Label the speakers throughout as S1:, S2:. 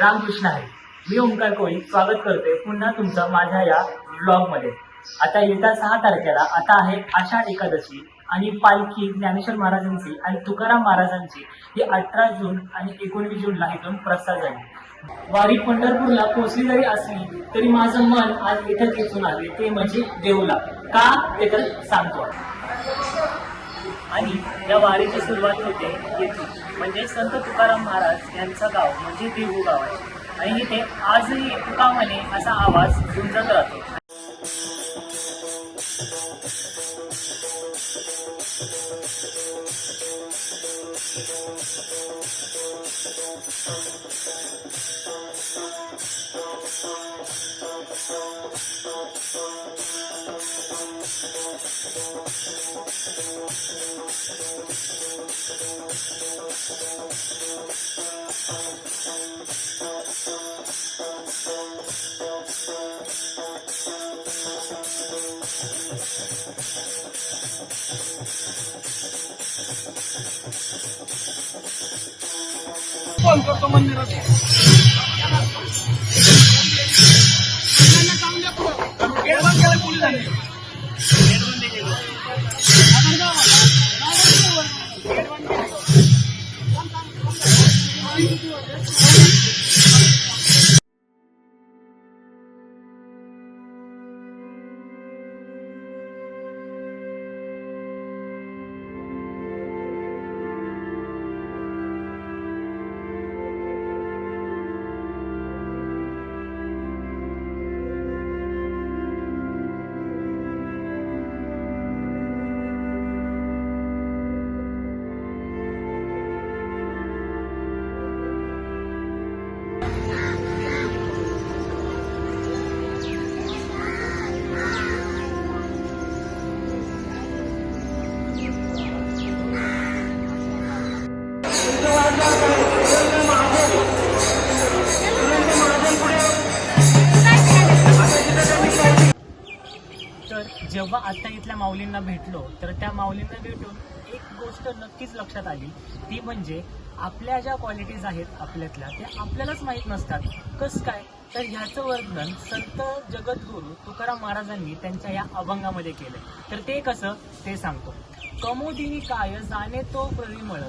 S1: रामकृष्ण आहे. मी ओंकार कोळी स्वागत करतोय पुन्हा तुमचं माझ्या या व्लॉगमध्ये आता येत्या सहा तारखेला आता आहे आषाढ एकादशी आणि पालखी ज्ञानेश्वर महाराजांची आणि तुकाराम महाराजांची ही अठरा जून आणि एकोणवीस जूनला इथून प्रस्थान झाली. वारी पंढरपूरला पोहोचली जरी असली तरी माझं मन आज इथं दिसून आले ते म्हणजे देऊला. का? ते तर सांगतो. आणि या वारीची सुरुवात होते येथून. म्हणजे संत तुकाराम महाराज यांचं गाव म्हणजे देहू गाव आहे. आणि इथे आजही तुका म्हणे असा आवाज गुंजत राहतो.
S2: Cuánto toman
S1: de जेव्हा आता इथल्या माऊलींना भेटलो तर त्या माऊलींना भेटून एक गोष्ट नक्कीच लक्षात आली. ती म्हणजे आपल्या ज्या क्वालिटीज आहेत आपल्यातल्या त्या आपल्यालाच माहीत नसतात. कसं काय? तर ह्याचं वर्णन संत जगद्गुरू तुकाराम महाराजांनी त्यांच्या या अभंगामध्ये केलं तर ते कसं? ते सांगतो. कमोदिनी काय जाणे तो परिमळ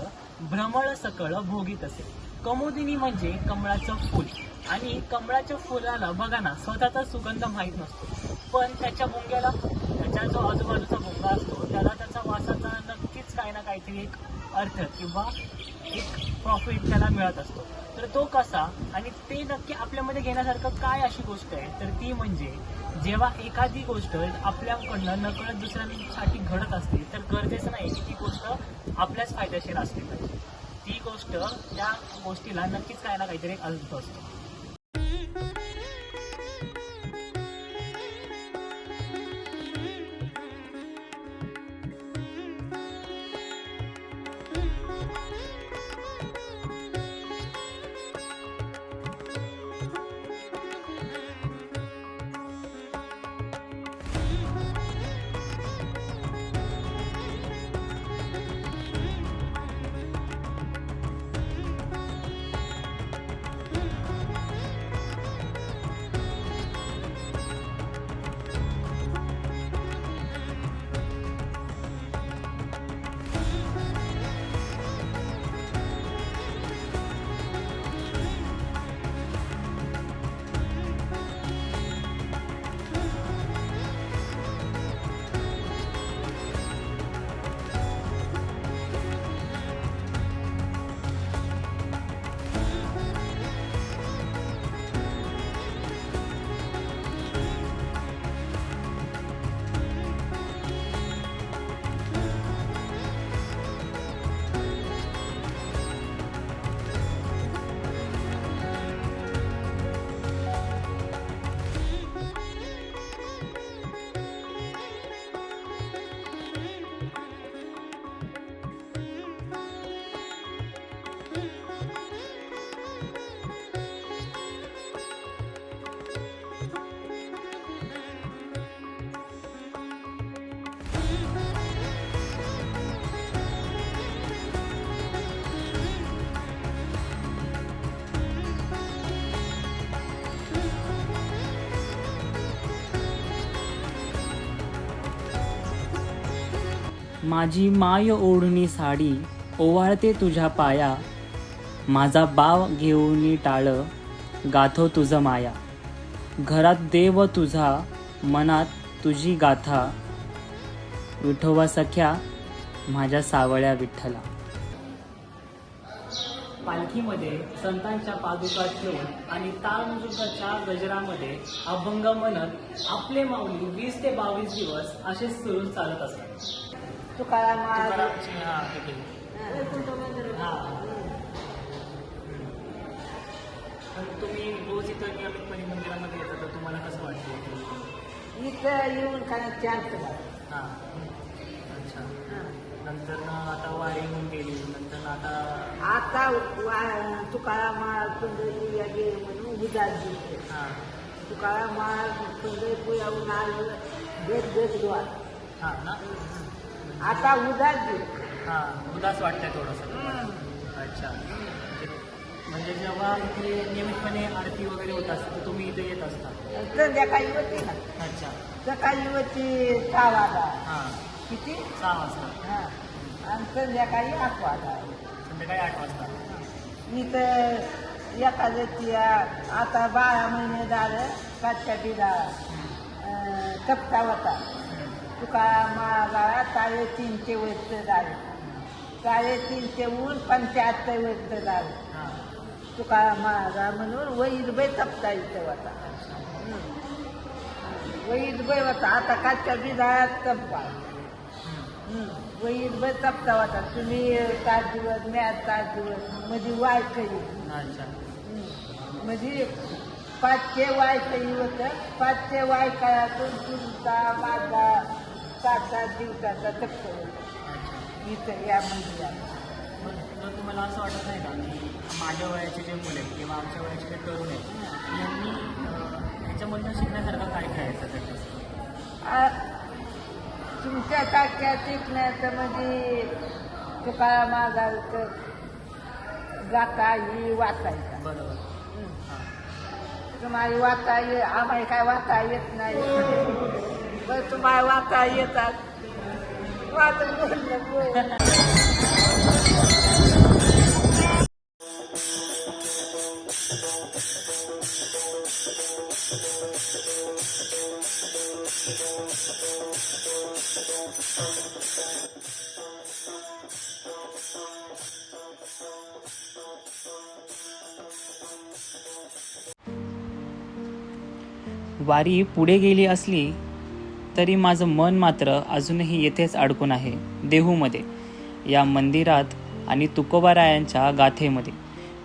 S1: भ्रमळ सकळ भोगीत असे. कमोदिनी म्हणजे कमळाचं फूल. आणि कमळाच्या फुलाला बघा ना स्वतःचा सुगंध माहीत नसतो. पण त्याच्या मुंग्याला त्याच्या जो आजूबाजूचा भोंगा असतो त्याला त्याचा वासाचा नक्कीच काही ना काहीतरी एक अर्थ किंवा एक प्रॉफिट त्याला मिळत असतो. तर तो कसा आणि ते नक्की आपल्यामध्ये घेण्यासारखं काय अशी गोष्ट आहे? तर ती म्हणजे जेव्हा एखादी गोष्ट आपल्याकडनं नकळत दुसऱ्यांसाठी घडत असते तर गरजेचं नाही की ती गोष्ट आपल्याच फायदेशीर असली पाहिजे. ती गोष्ट त्या गोष्टीला नक्कीच काही ना काहीतरी अर्थ असतो. माझी माय ओढणी साडी ओवाळते तुझ्या पाया. माझा बाव घेऊन टाळ गाथो तुझं माया. घरात देव तुझा मनात तुझी गाथा. विठोबा सख्या माझ्या सावळ्या विठ्ठला. पालखीमध्ये संतांच्या पादुका ठेवून आणि ताळमृगाच्या गजरामध्ये अभंग म्हणत आपले माऊली वीस ते बावीस दिवस असेच सुरू चालत असतात.
S3: तुकाराम महाराज
S1: तुकारामची, हा, हे केली. हा. पण तुम्ही रोज इथं नियमितपणे मंदिरामध्ये येतात तर तुम्हाला कसं वाटतं
S3: इथं येऊन काय चान्स
S1: हां अच्छा नंतर ना आता वारी होऊन गेली नंतर ना आता
S3: आता वा- तुकाराम महाराज पंढरपूरला गेले म्हणून उदास दिसते
S1: हा
S3: तुकाराम महाराज पंढरपूरहून आलं भेट भेट द्वार
S1: हा ना
S3: आता उदास
S1: हा उदास वाटतंय थोडंसं. अच्छा. म्हणजे जेव्हा इथे नियमितपणे आरती वगैरे होत असते तर तुम्ही इथे येत असता?
S3: संध्याकाळी होती ना.
S1: अच्छा.
S3: सकाळी होती सहा वाजा
S1: हां.
S3: किती?
S1: सहा वाजता.
S3: हा. आणि संध्याकाळी आठ वाजा
S1: संध्याकाळी आठ वाजता.
S3: इथं एखाद्याची आता बारा महिने झालं काच्या बिदा कपटा होता. तुका महागाळा साडेतीनशे वर्ष झाले. साडेतीनशे ऊन पंच्याहत्तर वर्ष झाले. तुका महागा म्हणून वैदबाई तपता इथं होता वैदबाई होता आता काच्या बिदाळात तपा वैदबाई तपता होता तुम्ही सात दिवस म्यात सात दिवस. मध्ये वाय करी
S1: अच्छा
S3: म्हणजे पाचशे वाय काही होतं. पाचशे वाय काळातून तुमचा माझा सात सात दिवसाचा चक्कर होता इथं या मंदिरात.
S1: मग तुम्हाला असं वाटत नाही का? की माझ्या वयाचे जे मुलं आहेत किंवा आमच्या वयाचे जे तरुण आहेत यांनी ह्याच्यामधनं शिकण्यासारखं काय काय जास्त
S3: आ, तुमच्या सारख्या शिकण्याचं म्हणजे तुकाराम महाराजांचं गाथा ही वाचायचा.
S1: बरोबर.
S3: हां. तुम्हाला वाचा ये आम्हाला काय वाचा येत नाही. बरं तुम्हाला वाचा येतात
S1: वारी पुढे गेली असली तरी माझं मन मात्र अजूनही येथेच अडकून आहे देहूमध्ये या मंदिरात आणि तुकोबारायांच्या गाथेमध्ये.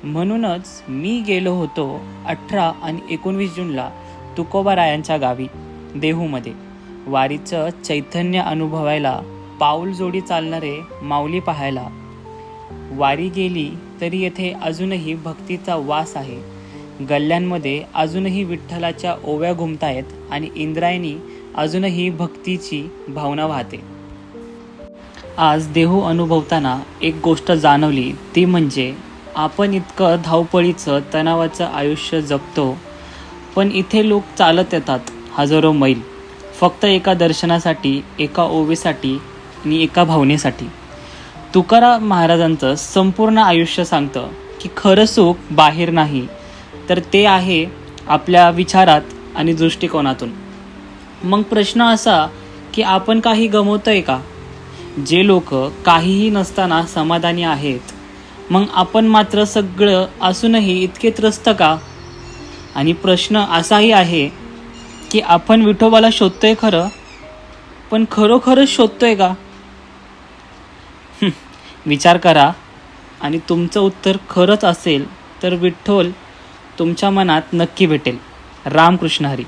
S1: म्हणूनच मी गेलो होतो अठरा आणि एकोणवीस जूनला तुकोबारायांच्या गावी देहूमध्ये. वारीचं चैतन्य अनुभवायला पाऊल जोडी चालणारे माऊली पाहायला. वारी गेली तरी येथे अजूनही भक्तीचा वास आहे. गल्ल्यांमध्ये अजूनही विठ्ठलाच्या ओव्या घुमतायत आणि इंद्रायणी अजूनही भक्तीची भावना वाहते. आज देहू अनुभवताना एक गोष्ट जाणवली ती म्हणजे आपण इतकं धावपळीचं तणावाचं आयुष्य जगतो पण इथे लोक चालत येतात हजारो मैल फक्त एका दर्शनासाठी एका ओवीसाठी आणि एका भावनेसाठी. तुकाराम महाराजांचं संपूर्ण आयुष्य सांगतं की खरं सुख बाहेर नाही तर ते आहे आपल्या विचारात आणि दृष्टिकोनातून. मग प्रश्न असा की आपण काही गमवतोय का? जे लोक काहीही नसताना समाधानी आहेत मग आपण मात्र सगळं असूनही इतके त्रस्त का? आणि प्रश्न असाही आहे की आपण विठोबाला शोधतोय खरं? पण खरोखरच शोधतोय का? विचार करा. आणि तुमचं उत्तर खरंच असेल तर विठ्ठल तुमच्या मनात नक्की भेटेल. रामकृष्ण हरी.